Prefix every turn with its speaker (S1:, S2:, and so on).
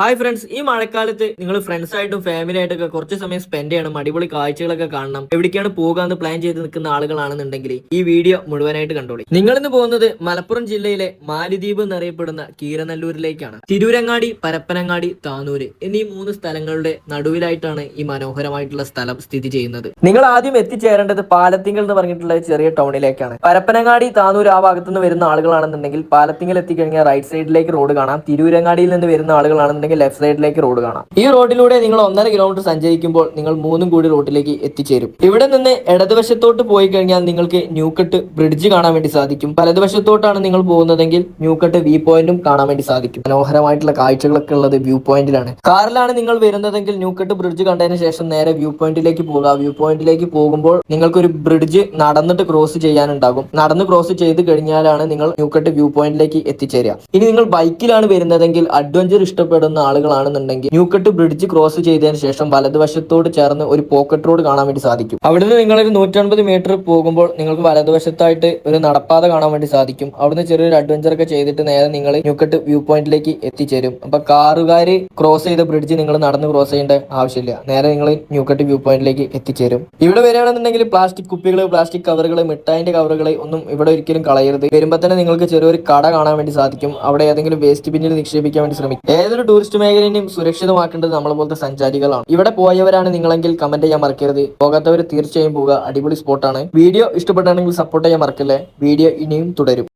S1: Hi friends ഈ മഴക്കാലത്ത് നിങ്ങൾ ഫ്രണ്ട്സ് ആയിട്ടും ഫാമിലി ആയിട്ടൊക്കെ കുറച്ച് സമയം സ്പെൻഡ് ചെയ്യണം അടിപൊളി കാഴ്ചകളൊക്കെ കാണണം എവിടേക്കാണ് പോകാന്ന് പ്ലാൻ ചെയ്ത് നിൽക്കുന്ന ആളുകളാണെന്നുണ്ടെങ്കിൽ ഈ വീഡിയോ മുഴുവനായിട്ട് കണ്ടോളി. നിങ്ങൾ ഇന്ന് പോകുന്നത് മലപ്പുറം ജില്ലയിലെ മാലിദ്വീപ് എന്നറിയപ്പെടുന്ന കീരനല്ലൂരിലേക്കാണ്. തിരൂരങ്ങാടി പരപ്പനങ്ങാടി താനൂര് എന്നീ മൂന്ന് സ്ഥലങ്ങളുടെ നടുവിലായിട്ടാണ് ഈ മനോഹരമായിട്ടുള്ള സ്ഥലം സ്ഥിതി ചെയ്യുന്നത്. നിങ്ങൾ ആദ്യം എത്തിച്ചേരേണ്ടത് പാലത്തിങ്കൽ എന്ന് പറഞ്ഞിട്ടുള്ള ചെറിയ ടൗണിലേക്കാണ് പരപ്പനങ്ങാടി താനൂർ ആ ഭാഗത്തുനിന്ന് വരുന്ന ആളുകളാണെന്നുണ്ടെങ്കിൽ പാലത്തിങ്കൽ എത്തിക്കഴിഞ്ഞാൽ റൈറ്റ് സൈഡിലേക്ക് റോഡ് കാണാം. തിരൂരങ്ങാടിയിൽ നിന്ന് വരുന്ന ആളുകളാണെന്നുണ്ടെങ്കിൽ ലെഫ്റ്റ് സൈഡിലേക്ക് റോഡ് കാണാം. ഈ റോഡിലൂടെ നിങ്ങൾ ഒന്നര കിലോമീറ്റർ സഞ്ചരിക്കുമ്പോൾ നിങ്ങൾ മൂന്നും കൂടി റോഡിലേക്ക് എത്തിച്ചേരും. ഇവിടെ നിന്ന് ഇടതുവശത്തോട്ട് പോയി കഴിഞ്ഞാൽ നിങ്ങൾക്ക് ന്യൂക്കട്ട് ബ്രിഡ്ജ് കാണാൻ വേണ്ടി സാധിക്കും. വലതുവശത്തോട്ടാണ് നിങ്ങൾ പോകുന്നതെങ്കിൽ ന്യൂക്കട്ട് വ്യൂ പോയിന്റും കാണാൻ വേണ്ടി സാധിക്കും. മനോഹരമായിട്ടുള്ള കാഴ്ചകളൊക്കെ ഉള്ളത് വ്യൂ പോയിന്റിലാണ് കാറിലാണ് നിങ്ങൾ വരുന്നതെങ്കിൽ ന്യൂക്കട്ട് ബ്രിഡ്ജ് കണ്ടതിന് ശേഷം നേരെ വ്യൂ പോയിന്റിലേക്ക് പോകുക. വ്യൂ പോയിന്റിലേക്ക് പോകുമ്പോൾ നിങ്ങൾക്കൊരു ബ്രിഡ്ജ് നടന്നിട്ട് ക്രോസ് ചെയ്യാനുണ്ടാകും. നടന്ന് ക്രോസ് ചെയ്ത് കഴിഞ്ഞാലാണ് നിങ്ങൾ ന്യൂക്കട്ട് വ്യൂ പോയിന്റിലേക്ക് എത്തിച്ചേരുക. ഇനി നിങ്ങൾ ബൈക്കിലാണ് വരുന്നതെങ്കിൽ അഡ്വഞ്ചർ ഇഷ്ടപ്പെടുന്ന ആളുകളാണെന്നുണ്ടെങ്കിൽ ന്യൂക്കട്ട് ബ്രിഡ്ജ് ക്രോസ് ചെയ്തതിന് ശേഷം വലതുവശത്തോട് ചേർന്ന് ഒരു പോക്കറ്റ് റോഡ് കാണാൻ വേണ്ടി സാധിക്കും. അവിടുന്ന് നിങ്ങൾ ഒരു നൂറ്റൻപത് മീറ്റർ പോകുമ്പോൾ നിങ്ങൾക്ക് വലതുവശത്തായിട്ട് ഒരു നടപ്പാത കാണാൻ വേണ്ടി സാധിക്കും. അവിടുന്ന് ചെറിയൊരു അഡ്വഞ്ചർ ഒക്കെ ചെയ്തിട്ട് നേരെ നിങ്ങൾ ന്യൂക്കട്ട് വ്യൂ പോയിന്റിലേക്ക് എത്തിച്ചേരും. അപ്പൊ കാറുകാർ ക്രോസ് ചെയ്ത ബ്രിഡ്ജ് നിങ്ങൾ നടന്ന് ക്രോസ് ചെയ്യേണ്ട ആവശ്യമില്ല. നേരെ നിങ്ങൾ ന്യൂക്കട്ട് വ്യൂ പോയിന്റിലേക്ക് എത്തിച്ചേരും. ഇവിടെ വരികയാണെന്നുണ്ടെങ്കിൽ പ്ലാസ്റ്റിക് കുപ്പികൾ പ്ലാസ്റ്റിക് കവറുകൾ മിഠായിന്റെ കവറുകൾ ഒന്നും ഇവിടെ ഒരിക്കലും കളയരുത്. വരുമ്പോൾ തന്നെ നിങ്ങൾക്ക് ചെറിയൊരു കട കാണാൻ വേണ്ടി സാധിക്കും. അവിടെ ഏതെങ്കിലും വേസ്റ്റ് ബിന്നിൽ നിക്ഷേപിക്കാൻ വേണ്ടി ശ്രമിക്കും. ഏതൊരു ടൂറിസ്റ്റ് മേഖലയും സുരക്ഷിതമാക്കേണ്ടത് നമ്മളെ പോലത്തെ സഞ്ചാരികളാണ്. ഇവിടെ പോയവരാണ് നിങ്ങളെങ്കിൽ കമന്റ് ചെയ്യാൻ മറക്കരുത്. പോകാത്തവർ തീർച്ചയായും പോവുക. അടിപൊളി സ്പോട്ടാണ് വീഡിയോ ഇഷ്ടപ്പെട്ടാണെങ്കിൽ സപ്പോർട്ട് ചെയ്യാൻ മറക്കല്ലേ? വീഡിയോ ഇനിയും തുടരും.